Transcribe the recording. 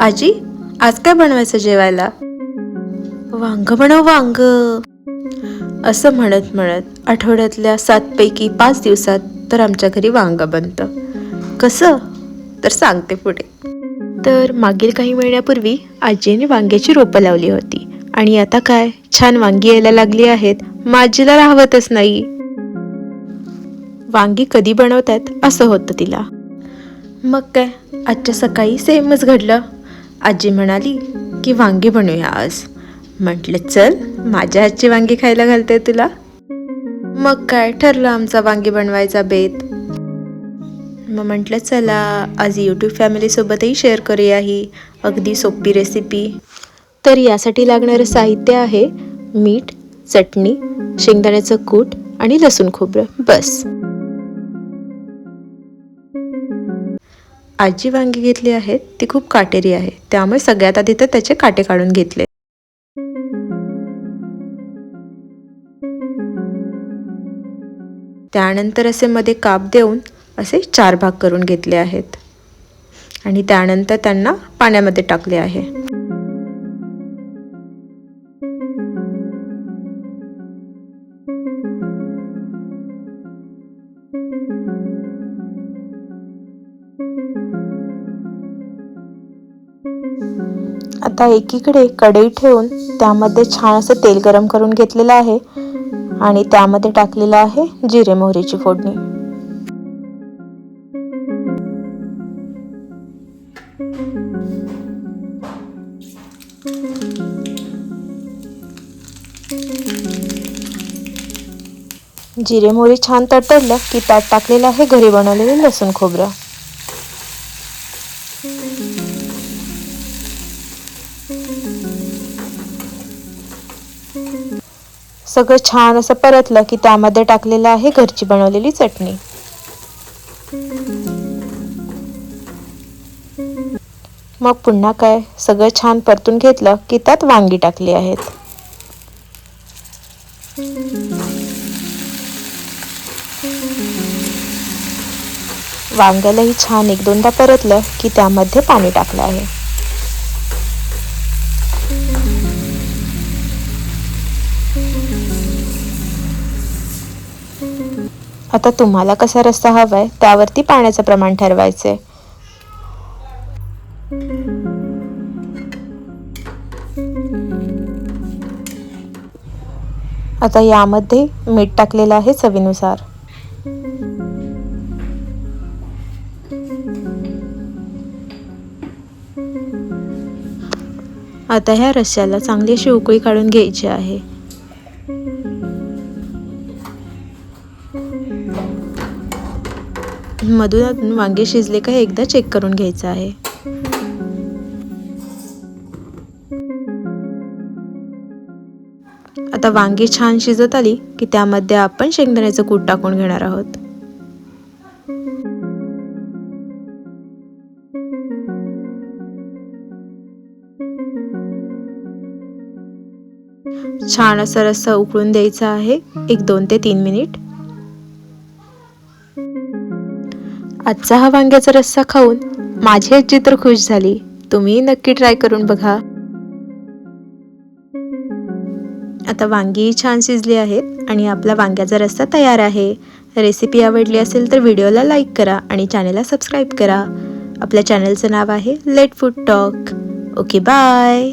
आजी आज काय बनवायचं जेवायला? वांग बनव वांग. असं म्हणत म्हणत आठवड्यातल्या सातपैकी पाच दिवसात तर आमच्या घरी वांग बनतं. कसं? तर सांगते पुढे. तर मागील काही महिन्यापूर्वी आजीने वांग्याची रोपं लावली होती. आणि आता काय? छान वांगी यायला लागली आहेत. माझीला राहवतच नाही. वांगी कधी बनवतात? असं होतं तिला. मग काय? आजच्या सकाळी सेमच घडलं. आजी म्हणाली की वांगी बनवूया आज. म्हटलं चल माझ्या हातची वांगी खायला घालते तुला. मग काय? ठरलं आमचा वांगी बनवायचा बेत. मग म्हटलं चला आज यूट्यूब फॅमिलीसोबतही शेअर करूया ही. अगदी सोपी रेसिपी तर यासाठी लागणारं साहित्य आहे मीठ चटणी शेंगदाण्याचं कूट आणि लसूण खोबरं. बस. आजी वांगी घेतली आहेत ती खूप काटेरी आहे. त्यामुळे सगळ्यात आधी तर त्याचे काटे काढून घेतले. त्यानंतर असे मध्ये काप देऊन असे चार भाग करून घेतले आहेत. आणि त्यानंतर त्यांना पाण्यामध्ये टाकले आहे. आता एकीकडे कढई ठेवून त्यामध्ये छान असं तेल गरम करून घेतलेलं आहे आणि त्यामध्ये टाकलेलं आहे जिरे मोहरीची फोडणी. जिरे मोहरी छान तडतडलं की त्यात टाकलेलं आहे घरी बनवलेलं लसूण खोबरं. सगळं छान असं परतलं की त्यामध्ये टाकलेलं आहे घरची बनवलेली चटणी. मग पुन्हा काय? सगळं छान परतून घेतलं की त्यात वांगी टाकली आहेत. वांग्यालाही छान एक दोनदा परतलं की त्यामध्ये पाणी टाकलं आहे. आता तुम्हाला कसा रस्सा हवाय त्यावरती पाण्याचं प्रमाण ठरवायचे आता यामध्ये मीठ टाकलेलं आहे चवीनुसार. आता ह्या रश्श्याला चांगली अशी उकळी काढून घ्यायची आहे. मधून वांगे शिजले का हे एकदा चेक करून घ्यायचं आहे. आता वांगी छान शिजत आली की त्यामध्ये आपण शेंगदाण्याचं कूट टाकून घेणार आहोत. छान असा रस्सा उकळून द्यायचा आहे एक दोन ते तीन मिनिट. आजचा हा वांग्याचा रस्सा खाऊन माझी आजी तर खुश झाली. तुम्ही नक्की ट्राय करून बघा. आता वांगी छान शिजली आहेत आणि आपला वांग्याचा रस्सा तयार आहे. रेसिपी आवडली असेल तर व्हिडिओला लाईक करा आणि चॅनलला सबस्क्राईब करा. आपल्या चॅनलचं नाव आहे let food talk okay bye